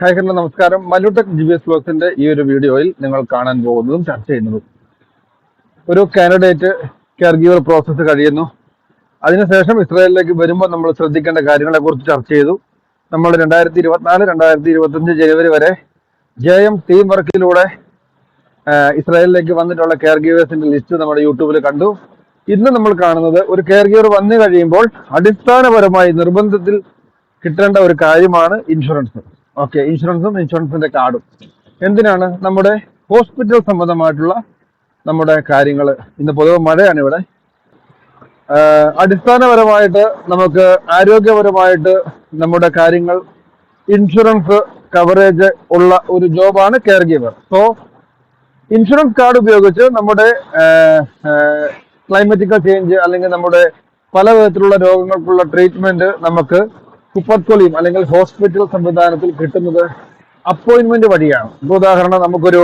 Hi hello നമസ്കാരം. മലുടെക് G B S ബ്ലോഗ്സിന്റെ ഈ ഒരു വീഡിയോയിൽ നിങ്ങൾ കാണാൻ പോകുന്നതും ചർച്ച ചെയ്യുന്നതും. ഒരു കാൻഡിഡേറ്റ് കെയർഗീവർ പ്രോസസ്സ് കഴിയുന്നു. അതിനുശേഷം ഇസ്രായേലിലേക്ക് വരുമ്പോൾ നമ്മൾ ശ്രദ്ധിക്കേണ്ട കാര്യങ്ങളെ കുറിച്ച് ചർച്ച ചെയ്തു. നമ്മൾ രണ്ടായിരത്തി ഇരുപത്തിനാല് രണ്ടായിരത്തി ഇരുപത്തഞ്ച് ജനുവരി വരെ ജെ എം ടീം വർക്കിലൂടെ ഇസ്രായേലിലേക്ക് വന്നിട്ടുള്ള കെയർ ഗീവേഴ്സിന്റെ ലിസ്റ്റ് നമ്മുടെ യൂട്യൂബിൽ കണ്ടു. ഇന്ന് നമ്മൾ കാണുന്നത് ഒരു കെയർ ഗീവർ വന്നു കഴിയുമ്പോൾ അടിസ്ഥാനപരമായി നിർബന്ധത്തിൽ കിട്ടേണ്ട ഒരു കാര്യമാണ് ഇൻഷുറൻസ് ഓക്കെ ഇൻഷുറൻസും ഇൻഷുറൻസിന്റെ കാർഡും. എന്തിനാണ് നമ്മുടെ ഹോസ്പിറ്റൽ സംബന്ധമായിട്ടുള്ള നമ്മുടെ കാര്യങ്ങൾ ഇന്ന് പൊതുവെ മഴയാണ് ഇവിടെ. അടിസ്ഥാനപരമായിട്ട് നമുക്ക് ആരോഗ്യപരമായിട്ട് നമ്മുടെ കാര്യങ്ങൾ ഇൻഷുറൻസ് കവറേജ് ഉള്ള ഒരു ജോബാണ് care giver so insurance card ഉപയോഗിച്ച് നമ്മുടെ ക്ലൈമറ്റിക്കൽ ചേഞ്ച് അല്ലെങ്കിൽ നമ്മുടെ പല വിധത്തിലുള്ള രോഗങ്ങൾക്കുള്ള ട്രീറ്റ്മെന്റ് നമുക്ക് കുപ്പത്തൊലിയും അല്ലെങ്കിൽ ഹോസ്പിറ്റൽ സംവിധാനത്തിൽ കിട്ടുന്നത് അപ്പോയിന്റ്മെന്റ് വഴിയാണ്. ഇപ്പൊ ഉദാഹരണം നമുക്കൊരു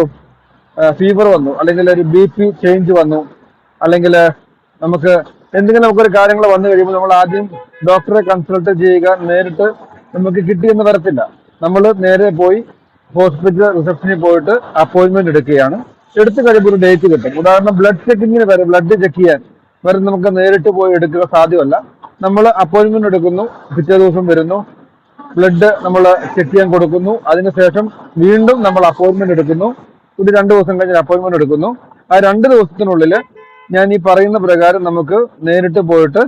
ഫീവർ വന്നു അല്ലെങ്കിൽ ഒരു ബി പി ചേഞ്ച് വന്നു അല്ലെങ്കിൽ നമുക്ക് എന്തെങ്കിലും നമുക്കൊരു കാര്യങ്ങൾ വന്നു കഴിയുമ്പോൾ നമ്മൾ ആദ്യം ഡോക്ടറെ കൺസൾട്ട് ചെയ്യുക നേരിട്ട് നമുക്ക് കിട്ടിയെന്ന് വരത്തില്ല. നമ്മൾ നേരെ പോയി ഹോസ്പിറ്റൽ റിസപ്ഷനിൽ പോയിട്ട് അപ്പോയിന്റ്മെന്റ് എടുക്കുകയാണ്. എടുത്തു കഴിയുമ്പോൾ ഒരു ഡേറ്റ് കിട്ടും. ഉദാഹരണം ബ്ലഡ് ചെക്കിങ്ങിന് വരെ ബ്ലഡ് ചെക്ക് ചെയ്യാൻ വരെ നമുക്ക് നേരിട്ട് പോയി എടുക്കുക സാധ്യമല്ല. നമ്മൾ അപ്പോയിന്റ്മെന്റ് എടുക്കുന്നു പിറ്റേ ദിവസം വരുന്നു. ബ്ലഡ് നമ്മൾ ചെക്ക് ചെയ്യാൻ കൊടുക്കുന്നു. അതിനുശേഷം വീണ്ടും നമ്മൾ അപ്പോയിന്റ്മെന്റ് എടുക്കുന്നു. ഒരു രണ്ട് ദിവസം കഴിഞ്ഞ് അപ്പോയിന്റ്മെന്റ് എടുക്കുന്നു. ആ രണ്ട് ദിവസത്തിനുള്ളിൽ ഞാൻ ഈ പറയുന്ന പ്രകാരം നമുക്ക് നേരിട്ട് പോയിട്ട്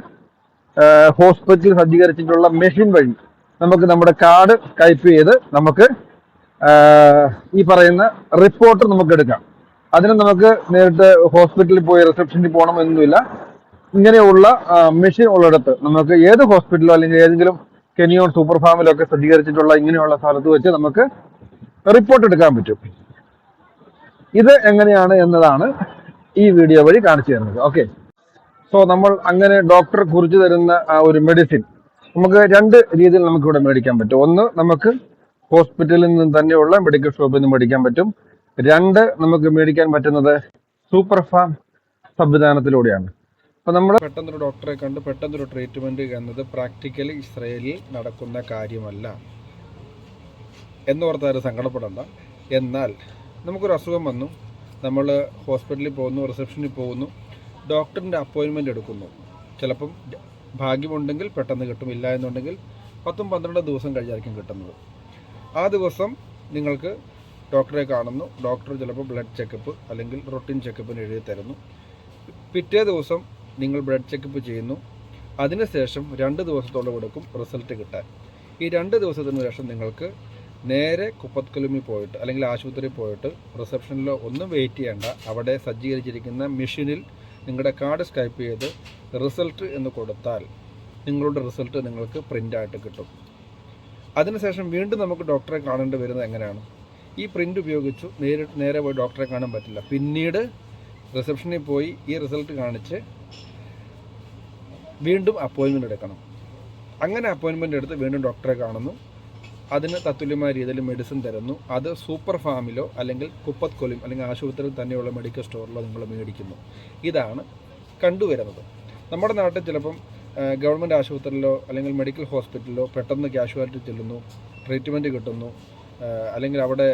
ഹോസ്പിറ്റലിൽ സജ്ജീകരിച്ചിട്ടുള്ള മെഷീൻ വഴി നമുക്ക് നമ്മുടെ കാർഡ് ടൈപ്പ് ചെയ്ത് നമുക്ക് ഈ പറയുന്ന റിപ്പോർട്ട് നമുക്ക് എടുക്കാം. അതിന് നമുക്ക് നേരിട്ട് ഹോസ്പിറ്റലിൽ പോയി റിസപ്ഷനിൽ പോകണമെന്നൊന്നുമില്ല ഇങ്ങനെയുള്ള മെഷീൻ ഉള്ളിടത്ത് നമുക്ക് ഏത് ഹോസ്പിറ്റലോ അല്ലെങ്കിൽ ഏതെങ്കിലും കെനിയോൺ സൂപ്പർ ഫാമിലോ ഒക്കെ സജ്ജീകരിച്ചിട്ടുള്ള ഇങ്ങനെയുള്ള സ്ഥലത്ത് വെച്ച് നമുക്ക് റിപ്പോർട്ട് എടുക്കാൻ പറ്റും. ഇത് എങ്ങനെയാണ് എന്നതാണ് ഈ വീഡിയോ വഴി കാണിച്ചു തരുന്നത്. ഓക്കെ സോ നമ്മൾ അങ്ങനെ ഡോക്ടർ കുറിച്ച് തരുന്ന ആ ഒരു മെഡിസിൻ നമുക്ക് രണ്ട് രീതിയിൽ നമുക്ക് ഇവിടെ മേടിക്കാൻ പറ്റും. ഒന്ന് നമുക്ക് ഹോസ്പിറ്റലിൽ നിന്ന് തന്നെയുള്ള മെഡിക്കൽ ഷോപ്പിൽ നിന്ന് മേടിക്കാൻ പറ്റും. രണ്ട് നമുക്ക് മേടിക്കാൻ പറ്റുന്നത് സൂപ്പർ ഫാം സംവിധാനത്തിലൂടെയാണ്. അപ്പൊ നമ്മൾ പെട്ടെന്നൊരു ഡോക്ടറെ കണ്ട് പെട്ടെന്നൊരു ട്രീറ്റ്മെന്റ് എന്നത് പ്രാക്ടിക്കലി ഇസ്രയേലിൽ നടക്കുന്ന കാര്യമല്ല. എന്നോർത്താൽ സങ്കടപ്പെടണ്ട. എന്നാൽ നമുക്കൊരു അസുഖം വന്നു. നമ്മൾ ഹോസ്പിറ്റലിൽ പോകുന്നു റിസപ്ഷനിൽ പോകുന്നു. ഡോക്ടറിന്റെ അപ്പോയിൻമെന്റ് എടുക്കുന്നു. ചിലപ്പം ഭാഗ്യമുണ്ടെങ്കിൽ പെട്ടെന്ന് കിട്ടും ഇല്ല എന്നുണ്ടെങ്കിൽ പത്തും പന്ത്രണ്ട് ദിവസം കഴിഞ്ഞായിരിക്കും കിട്ടുന്നത്. ആ ദിവസം നിങ്ങൾക്ക് ഡോക്ടറെ കാണുന്നു. ഡോക്ടർ ചിലപ്പോൾ ബ്ലഡ് ചെക്കപ്പ് അല്ലെങ്കിൽ റൊട്ടീൻ ചെക്കപ്പിന് എഴുതി തരുന്നു. പിറ്റേ ദിവസം നിങ്ങൾ ബ്ലഡ് ചെക്കപ്പ് ചെയ്യുന്നു. അതിനുശേഷം രണ്ട് ദിവസത്തോളം കൊടുക്കും റിസൾട്ട് കിട്ടാൻ. ഈ രണ്ട് ദിവസത്തിന് ശേഷം നിങ്ങൾക്ക് നേരെ കുപ്പത്കുലുമി പോയിട്ട് അല്ലെങ്കിൽ ആശുപത്രിയിൽ പോയിട്ട് റിസപ്ഷനിലോ ഒന്നും വെയിറ്റ് ചെയ്യേണ്ട. അവിടെ സജ്ജീകരിച്ചിരിക്കുന്ന മെഷീനിൽ നിങ്ങളുടെ കാർഡ് സ്കൈപ്പ് ചെയ്ത് റിസൾട്ട് എന്ന് കൊടുത്താൽ നിങ്ങളുടെ റിസൾട്ട് നിങ്ങൾക്ക് പ്രിന്റായിട്ട് കിട്ടും. അതിനുശേഷം വീണ്ടും നമുക്ക് ഡോക്ടറെ കാണേണ്ടി വരുന്നത് എങ്ങനെയാണ്? ഈ പ്രിന്റ് ഉപയോഗിച്ചു നേരിട്ട് നേരെ പോയി ഡോക്ടറെ കാണാൻ പറ്റില്ല. പിന്നീട് റിസപ്ഷനിൽ പോയി ഈ റിസൾട്ട് കാണിച്ച് വീണ്ടും അപ്പോയിൻമെന്റ് എടുക്കണം. അങ്ങനെ അപ്പോയിൻമെന്റ് എടുത്ത് വീണ്ടും ഡോക്ടറെ കാണുന്നു. അതിന് തത്തുല്യമായ രീതിയിൽ മെഡിസിൻ തരുന്നു. അത് സൂപ്പർ ഫാമിലോ അല്ലെങ്കിൽ കുപ്പത് കൊലിം അല്ലെങ്കിൽ ആശുപത്രിയിൽ തന്നെയുള്ള മെഡിക്കൽ സ്റ്റോറിലോ നിങ്ങൾ മേടിക്കുന്നു. ഇതാണ് കണ്ടുവരുന്നത്. നമ്മുടെ നാട്ടിൽ ചിലപ്പം ഗവൺമെന്റ് ആശുപത്രിയിലോ അല്ലെങ്കിൽ മെഡിക്കൽ ഹോസ്പിറ്റലിലോ പെട്ടെന്ന് ക്യാഷ്വാലിറ്റി ചെല്ലുന്നു ട്രീറ്റ്മെന്റ് കിട്ടുന്നു അല്ലെങ്കിൽ അവിടെ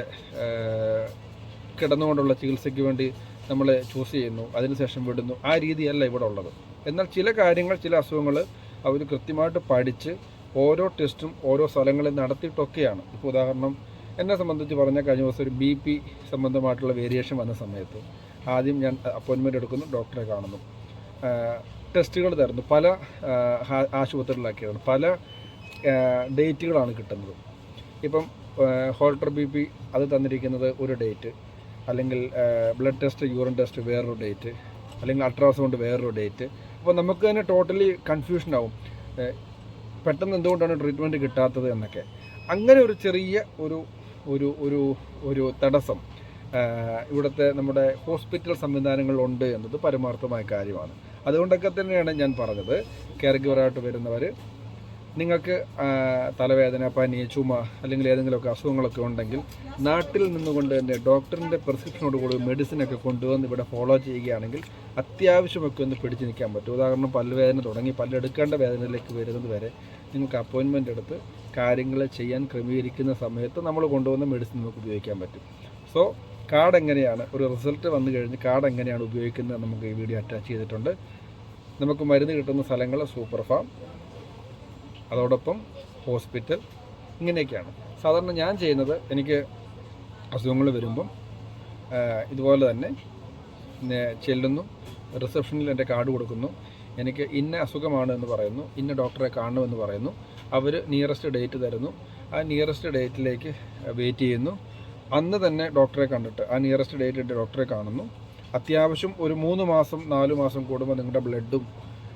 കിടന്നുകൊണ്ടുള്ള ചികിത്സയ്ക്ക് വേണ്ടി നമ്മൾ ചൂസ് ചെയ്യുന്നു അതിനുശേഷം വിടുന്നു. ആ രീതിയല്ല ഇവിടെ ഉള്ളത്. എന്നാൽ ചില കാര്യങ്ങൾ ചില അസുഖങ്ങൾ അവർ കൃത്യമായിട്ട് പഠിച്ച് ഓരോ ടെസ്റ്റും ഓരോ സ്ഥലങ്ങളിൽ നടത്തിയിട്ടൊക്കെയാണ്. ഇപ്പോൾ ഉദാഹരണം എന്നെ സംബന്ധിച്ച് പറഞ്ഞാൽ കഴിഞ്ഞ ദിവസം ഒരു ബി പി സംബന്ധമായിട്ടുള്ള വേരിയേഷൻ വന്ന സമയത്ത് ആദ്യം ഞാൻ അപ്പോയിൻമെന്റ് എടുക്കുന്നു ഡോക്ടറെ കാണുന്നു. ടെസ്റ്റുകൾ തരുന്നു. പല ആശുപത്രികളിലാക്കിയാണ്. പല ഡേറ്റുകളാണ് കിട്ടുന്നത്. ഇപ്പം ഹോൾട്ടർ ബി പി അത് തന്നിരിക്കുന്നത് ഒരു ഡേറ്റ് അല്ലെങ്കിൽ ബ്ലഡ് ടെസ്റ്റ് യൂറിൻ ടെസ്റ്റ് വേറൊരു ഡേറ്റ് അല്ലെങ്കിൽ അൾട്രാസൗണ്ട് വേറൊരു ഡേറ്റ് അപ്പോൾ നമുക്ക് തന്നെ ടോട്ടലി കൺഫ്യൂഷൻ ആവും. പെട്ടെന്ന് എന്തുകൊണ്ടാണ് ട്രീറ്റ്മെന്റ് കിട്ടാത്തത് എന്നൊക്കെ. അങ്ങനെ ഒരു ചെറിയ ഒരു ഒരു ഒരു ഒരു തടസ്സം ഇവിടുത്തെ നമ്മുടെ ഹോസ്പിറ്റൽ സംവിധാനങ്ങളുണ്ട് എന്നത് പരമാർത്ഥമായ കാര്യമാണ്. അതുകൊണ്ടൊക്കെ തന്നെയാണ് ഞാൻ പറഞ്ഞത്. കെയർ ഗിവറായിട്ട് വരുന്നവർ നിങ്ങൾക്ക് തലവേദന പനി ചുമ അല്ലെങ്കിൽ ഏതെങ്കിലുമൊക്കെ അസുഖങ്ങളൊക്കെ ഉണ്ടെങ്കിൽ നാട്ടിൽ നിന്നുകൊണ്ട് തന്നെ ഡോക്ടറിന്റെ പ്രിസ്ക്രിപ്ഷനോട് കൂടി മെഡിസിനൊക്കെ കൊണ്ടുവന്ന് ഇവിടെ ഫോളോ ചെയ്യുകയാണെങ്കിൽ അത്യാവശ്യമൊക്കെ ഒന്ന് പിടിച്ചു നിൽക്കാൻ പറ്റും. ഉദാഹരണം പല്ലുവേദന തുടങ്ങി പല്ലെടുക്കേണ്ട വേദനയിലേക്ക് വരുന്നത് വരെ നിങ്ങൾക്ക് അപ്പോയിൻമെന്റ് എടുത്ത് കാര്യങ്ങൾ ചെയ്യാൻ ക്രമീകരിക്കുന്ന സമയത്ത് നമ്മൾ കൊണ്ടുവന്ന മെഡിസിൻ നമുക്ക് ഉപയോഗിക്കാൻ പറ്റും. സോ കാർഡ് എങ്ങനെയാണ്? ഒരു റിസൾട്ട് വന്നു കഴിഞ്ഞ് കാർഡ് എങ്ങനെയാണ് ഉപയോഗിക്കുന്നത് നമുക്ക് ഈ വീഡിയോ അറ്റാച്ച് ചെയ്തിട്ടുണ്ട്. നമുക്ക് മരുന്ന് കിട്ടുന്ന സ്ഥലങ്ങൾ സൂപ്പർ ഫാം അതോടൊപ്പം ഹോസ്പിറ്റൽ ഇങ്ങനെയൊക്കെയാണ്. സാധാരണ ഞാൻ ചെയ്യുന്നത് എനിക്ക് അസുഖങ്ങൾ വരുമ്പം ഇതുപോലെ തന്നെ ചെല്ലുന്നു റിസപ്ഷനിൽ എന്റെ കാർഡ് കൊടുക്കുന്നു എനിക്ക് ഇന്ന അസുഖമാണ് എന്ന് പറയുന്നു ഇന്ന ഡോക്ടറെ കാണണമെന്ന് പറയുന്നു അവർ നിയറസ്റ്റ് ഡേറ്റ് തരുന്നു ആ നിയറസ്റ്റ് ഡേറ്റിലേക്ക് വെയിറ്റ് ചെയ്യുന്നു അന്ന് തന്നെ ഡോക്ടറെ കണ്ടിട്ട് ആ നിയറസ്റ്റ് ഡേറ്റ് ഡോക്ടറെ കാണുന്നു അത്യാവശ്യം ഒരു മൂന്ന് മാസം നാല് മാസം കൂടുമ്പോൾ നിങ്ങളുടെ ബ്ലഡും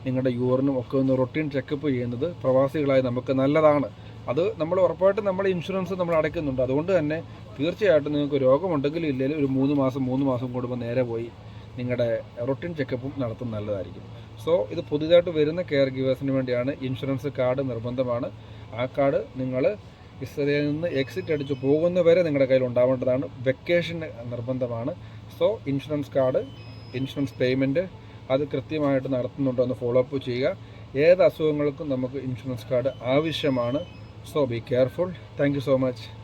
നിങ്ങളുടെ യൂറിനും ഒക്കെ ഒന്ന് റൊട്ടീൻ ചെക്കപ്പ് ചെയ്യുന്നത് പ്രവാസികളായി നമുക്ക് നല്ലതാണ്. അത് നമ്മൾ ഉറപ്പായിട്ടും നമ്മൾ ഇൻഷുറൻസ് നമ്മൾ അടയ്ക്കുന്നുണ്ട്. അതുകൊണ്ട് തന്നെ തീർച്ചയായിട്ടും നിങ്ങൾക്ക് രോഗമുണ്ടെങ്കിലും ഇല്ലെങ്കിലും ഒരു മൂന്ന് മാസം മൂന്ന് മാസം കൂടുമ്പോൾ നേരെ പോയി നിങ്ങളുടെ റൊട്ടീൻ ചെക്കപ്പും നടത്തുന്നത് നല്ലതായിരിക്കും. സോ ഇത് പുതിയതായിട്ട് വരുന്ന കെയർ ഗിവേഴ്സിന് വേണ്ടിയാണ് ഇൻഷുറൻസ് കാർഡ് നിർബന്ധമാണ്. ആ കാർഡ് നിങ്ങൾ ഇസ്രയേലിൽ നിന്ന് എക്സിറ്റ് അടിച്ച് പോകുന്നവരെ നിങ്ങളുടെ കയ്യിൽ ഉണ്ടാവേണ്ടതാണ്. വെക്കേഷൻ നിർബന്ധമാണ്. So insurance card insurance payment അത് കൃത്യമായിട്ട് നടത്തുന്നുണ്ടോ എന്ന് ഫോളോ അപ്പ് ചെയ്യുക. ഏത് അസുഖങ്ങൾക്കും നമുക്ക് ഇൻഷുറൻസ് കാർഡ് ആവശ്യമാണ്. So be careful thank so much